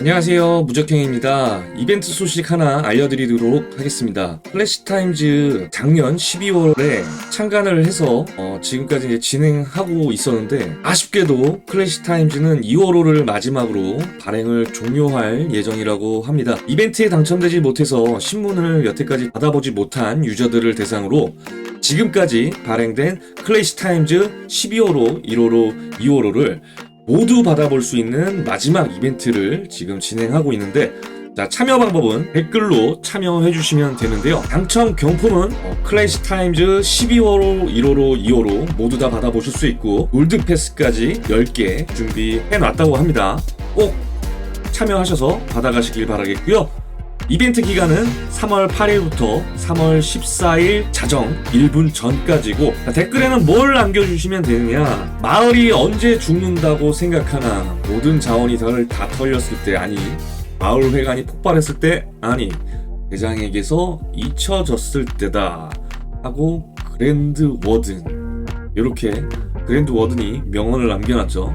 안녕하세요. 무적행입니다. 이벤트 소식 하나 알려드리도록 하겠습니다. 플래시타임즈 작년 12월에 참관을 해서 어, 지금까지 이제 진행하고 있었는데 아쉽게도 플래시타임즈는 2월호를 마지막으로 발행을 종료할 예정이라고 합니다. 이벤트에 당첨되지 못해서 신문을 여태까지 받아보지 못한 유저들을 대상으로 지금까지 발행된 클래시 타임즈 12호로, 1호로, 2호로를 모두 받아볼 수 있는 마지막 이벤트를 지금 진행하고 있는데 자, 참여 방법은 댓글로 참여해 주시면 되는데요. 당첨 경품은 어, 클래시 타임즈 12호로, 1호로, 2호로 모두 다 받아보실 수 있고 골드 패스까지 10개 준비해 놨다고 합니다. 꼭 참여하셔서 받아가시길 바라겠고요. 이벤트 기간은 3월 8일부터 3월 14일 자정 1분 전까지고 자, 댓글에는 뭘 남겨주시면 되느냐. 마을이 언제 죽는다고 생각하나. 모든 자원이 덜 다 털렸을 때 아니. 마을 회관이 폭발했을 때 아니. 대장에게서 잊혀졌을 때다. 하고 그랜드 워든. 이렇게 그랜드 워든이 명언을 남겨놨죠.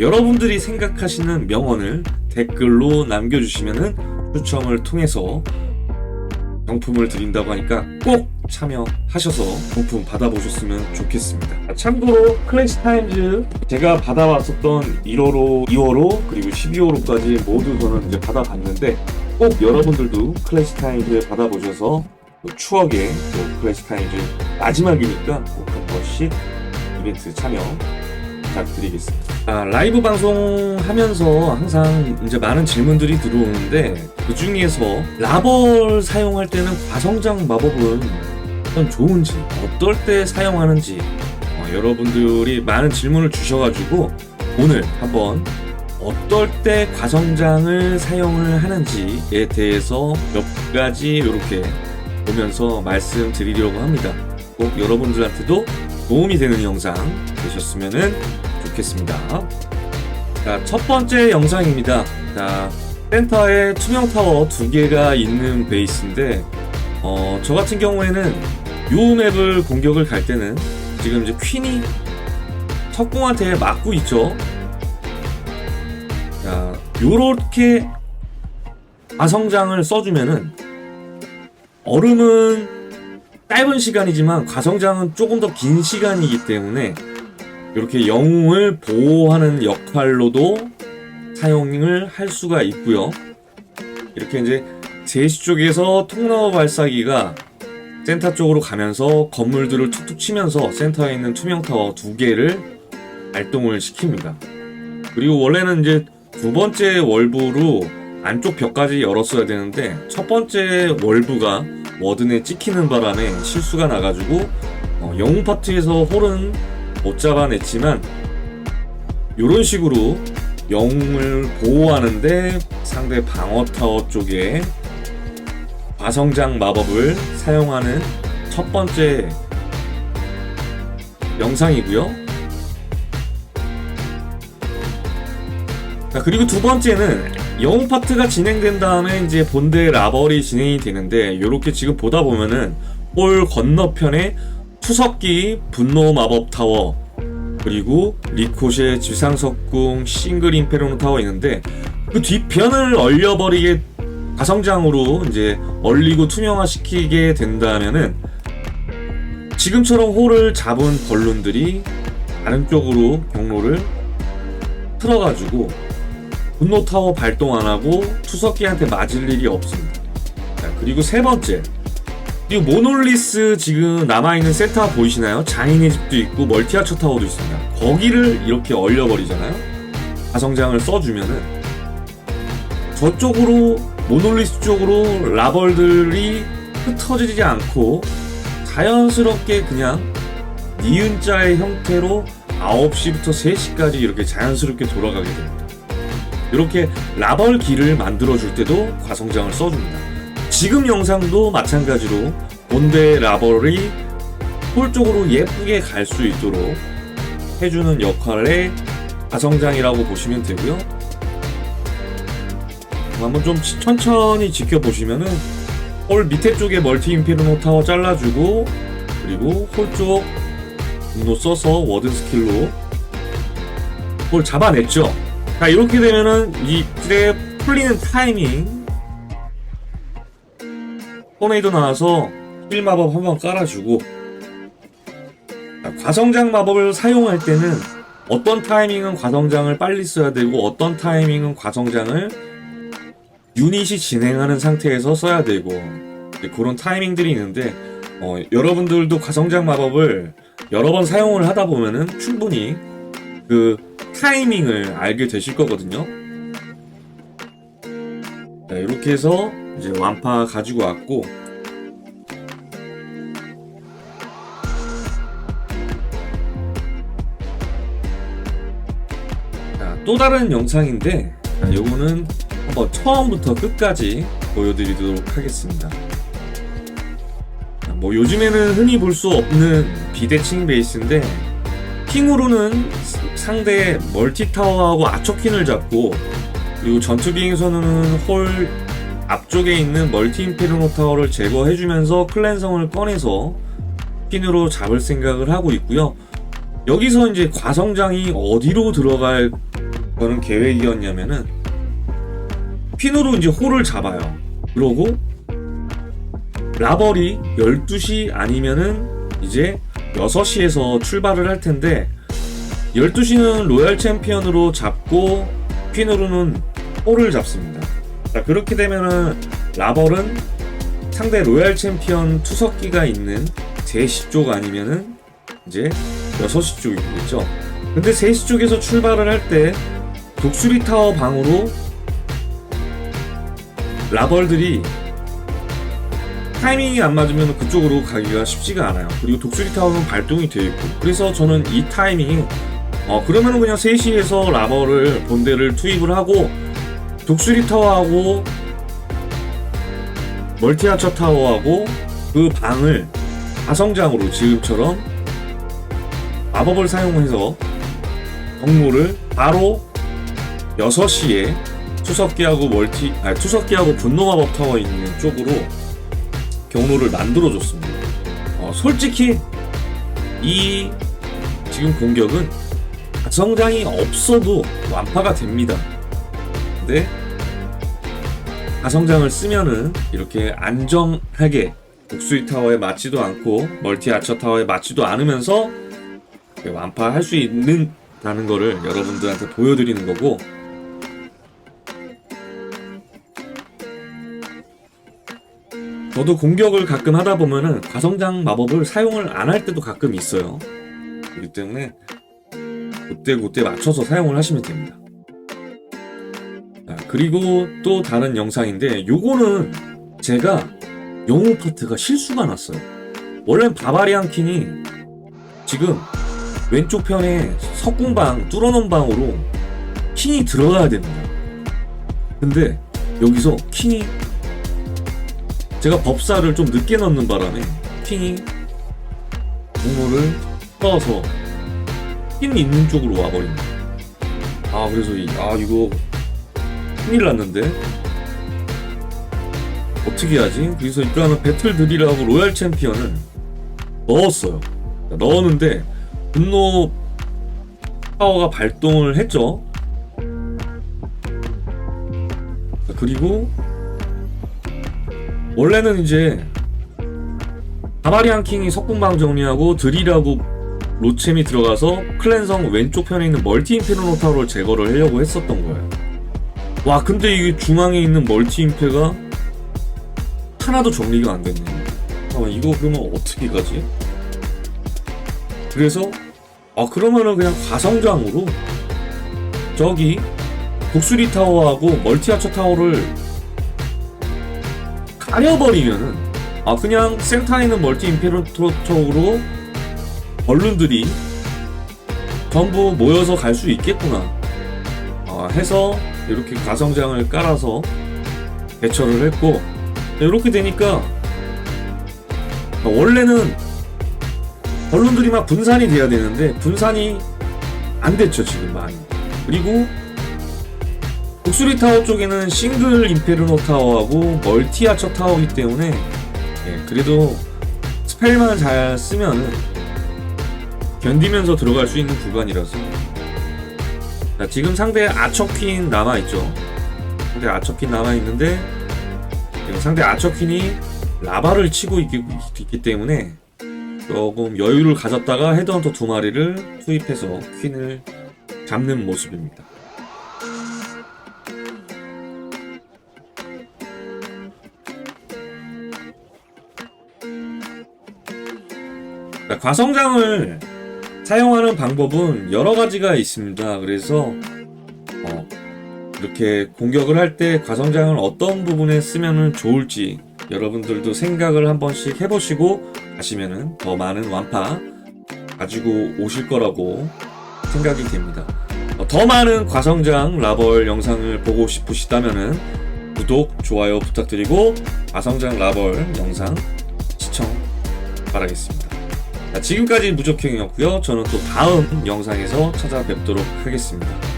여러분들이 생각하시는 명언을 댓글로 남겨주시면은 추첨을 통해서 경품을 드린다고 하니까 꼭 참여하셔서 경품 받아보셨으면 좋겠습니다. 참고로 클래시 타임즈 제가 받아왔었던 1호로, 2호로 그리고 12호로까지 모두 저는 이제 받아봤는데 꼭 여러분들도 클래시 타임즈 받아보셔서 또 추억의 또 클래시 타임즈 마지막이니까 꼭 한 번씩 이벤트 참여 부탁드리겠습니다. 아, 라이브 방송하면서 항상 이제 많은 질문들이 들어오는데 그 중에서 라벌 사용할 때는 과성장 마법은 어떤 좋은지 어떨 때 사용하는지 어, 여러분들이 많은 질문을 주셔가지고 오늘 한번 어떨 때 과성장을 사용을 하는지에 대해서 몇 가지 이렇게 보면서 말씀드리려고 합니다. 꼭 여러분들한테도 도움이 되는 영상 되셨으면 좋겠습니다. 자, 첫 번째 영상입니다. 자, 센터에 투명 타워 두 개가 있는 베이스인데, 어, 저 같은 경우에는 요 맵을 공격을 갈 때는 지금 이제 퀸이 석궁한테 맞고 있죠. 자, 요렇게 과성장을 써주면은 얼음은 짧은 시간이지만 과성장은 조금 더 긴 시간이기 때문에 이렇게 영웅을 보호하는 역할로도 사용을 할 수가 있고요. 이렇게 이제 제시 쪽에서 통나무 발사기가 센터 쪽으로 가면서 건물들을 툭툭 치면서 센터에 있는 투명 타워 두 개를 발동을 시킵니다. 그리고 원래는 이제 두 번째 월부로 안쪽 벽까지 열었어야 되는데 첫 번째 월부가 워든에 찍히는 바람에 실수가 나가지고 어, 영웅 파트에서 홀은 못 잡아냈지만 이런 식으로 영웅을 보호하는데 상대 방어 타워 쪽에 과성장 마법을 사용하는 첫 번째 영상이고요. 자, 그리고 두 번째는 영웅 파트가 진행된 다음에 이제 본대 라벌이 진행이 되는데 이렇게 지금 보다 보면은 홀 건너편에 투석기 분노 마법 타워 그리고 리코시의 지상석궁 싱글 임페로노 타워 있는데 그 뒤편을 얼려버리게 가성장으로 이제 얼리고 투명화 시키게 된다면은 지금처럼 홀을 잡은 벌룬들이 다른 쪽으로 경로를 틀어가지고 분노 타워 발동 안 하고 투석기한테 맞을 일이 없습니다. 자, 그리고 세 번째. 이 모놀리스 지금 남아있는 세타 보이시나요? 장인의 집도 있고 멀티아처 타워도 있습니다. 거기를 이렇게 얼려버리잖아요? 가성장을 써주면은 저쪽으로 모놀리스 쪽으로 라벌들이 흩어지지 않고 자연스럽게 그냥 니은자의 형태로 9시부터 3시까지 이렇게 자연스럽게 돌아가게 됩니다. 이렇게 라벌 길을 만들어 줄 때도 과성장을 써줍니다. 지금 영상도 마찬가지로 본대 라벌이 홀 쪽으로 예쁘게 갈 수 있도록 해주는 역할의 과성장이라고 보시면 되고요. 한번 좀 치- 천천히 지켜보시면은 홀 밑에 쪽에 멀티 인피르노 타워 잘라주고 그리고 홀 쪽 분노 써서 워든 스킬로 홀 잡아냈죠. 자 이렇게 되면은 이 트랩 풀리는 타이밍. 토네이도 나와서 힐 마법 한번 깔아주고. 자, 과성장 마법을 사용할 때는 어떤 타이밍은 과성장을 빨리 써야 되고 어떤 타이밍은 과성장을 유닛이 진행하는 상태에서 써야 되고. 그런 타이밍들이 있는데 어, 여러분들도 과성장 마법을 여러 번 사용을 하다 보면은 충분히 그 타이밍을 알게 되실 거거든요. 자, 이렇게 해서 이제 완파 가지고 왔고 자, 또 다른 영상인데 자, 요거는 한번 처음부터 끝까지 보여드리도록 하겠습니다. 자, 뭐 요즘에는 흔히 볼 수 없는 비대칭 베이스인데 킹으로는 상대 멀티 타워하고 아처킨을 잡고 그리고 전투 비행선은 홀 앞쪽에 있는 멀티 임페르노 타워를 제거해주면서 클랜성을 꺼내서 핀으로 잡을 생각을 하고 있고요. 여기서 이제 과성장이 어디로 들어갈 거는 계획이었냐면은 핀으로 이제 홀을 잡아요. 그러고 라벌이 12시 아니면은 이제 6시에서 출발을 할 텐데 12시는 로얄 챔피언으로 잡고 퀸으로는 홀을 잡습니다. 자, 그렇게 되면은 라벌은 상대 로얄 챔피언 투석기가 있는 3시 쪽 아니면은 이제 6시 쪽이겠죠. 근데 3시 쪽에서 출발을 할 때 독수리 타워 방으로 라벌들이 타이밍이 안 맞으면 그쪽으로 가기가 쉽지가 않아요. 그리고 독수리 타워는 발동이 되어 있고. 그래서 저는 이 타이밍이 어 그러면은 그냥 3시에서 라버를 본대를 투입을 하고 독수리 타워하고 멀티아처 타워하고 그 방을 가성장으로 지금처럼 마법을 사용해서 경로를 바로 6시에 투석기하고 멀티 아니 투석기하고 분노 마법 타워 있는 쪽으로 경로를 만들어 줬습니다. 어, 솔직히 이 지금 공격은 가성장이 없어도 완파가 됩니다. 근데 가성장을 쓰면은 이렇게 안정하게 독수리 타워에 맞지도 않고 멀티 아처 타워에 맞지도 않으면서 완파할 수 있는다는 거를 여러분들한테 보여드리는 거고 저도 공격을 가끔 하다 보면은 과성장 마법을 사용을 안 할 때도 가끔 있어요. 그렇기 때문에 그때 그때 맞춰서 사용을 하시면 됩니다. 자, 그리고 또 다른 영상인데 요거는 제가 영웅 파트가 실수가 났어요. 원래 바바리안 킹이 지금 왼쪽 편에 석궁방 뚫어놓은 방으로 킹이 들어가야 됩니다. 근데 여기서 킹이 제가 법사를 좀 늦게 넣는 바람에 킹이 공로를 떠서 킹 있는 쪽으로 와버립니다. 아 그래서 이, 아 이거 큰일 났는데 어떻게 하지? 그래서 일단은 배틀 드리라고 로얄 챔피언을 넣었어요. 넣었는데 분노 파워가 발동을 했죠. 그리고 원래는 이제 바바리안 킹이 석궁방 정리하고 드리라고 로챔이 들어가서 클랜성 왼쪽 편에 있는 멀티 임페르노 타워를 제거를 하려고 했었던 거예요. 와 근데 이게 중앙에 있는 멀티 임페가 하나도 정리가 안 됐네. 아 이거 그러면 어떻게 가지? 그래서 아 그러면은 그냥 가성장으로 저기 독수리 타워하고 멀티 아처 타워를 가려버리면은 아 그냥 센터에 있는 멀티 임페르토 쪽으로 언론들이 전부 모여서 갈 수 있겠구나. 아, 해서 이렇게 가성장을 깔아서 대처를 했고 이렇게 되니까 원래는 언론들이 막 분산이 돼야 되는데 분산이 안 됐죠 지금 많이. 그리고 독수리 타워 쪽에는 싱글 임페르노 타워하고 멀티 아처 타워이기 때문에 예, 그래도 스펠만 잘 쓰면 견디면서 들어갈 수 있는 구간이라서 자, 지금 상대 아처 퀸 남아있죠 상대 아처킨 남아있는데 상대 아처킨이 라바를 치고 있기, 있기 때문에 조금 여유를 가졌다가 헤드헌터 두 마리를 투입해서 퀸을 잡는 모습입니다. 자, 과성장을 사용하는 방법은 여러 가지가 있습니다. 그래서 어, 이렇게 공격을 할 때 과성장을 어떤 부분에 쓰면 좋을지 여러분들도 생각을 한 번씩 해보시고 가시면은 더 많은 완파 가지고 오실 거라고 생각이 됩니다. 어, 더 많은 과성장 라벌 영상을 보고 싶으시다면은 구독, 좋아요 부탁드리고 과성장 라벌 영상 시청 바라겠습니다. 자, 지금까지 무적형이었고요. 저는 또 다음 영상에서 찾아뵙도록 하겠습니다.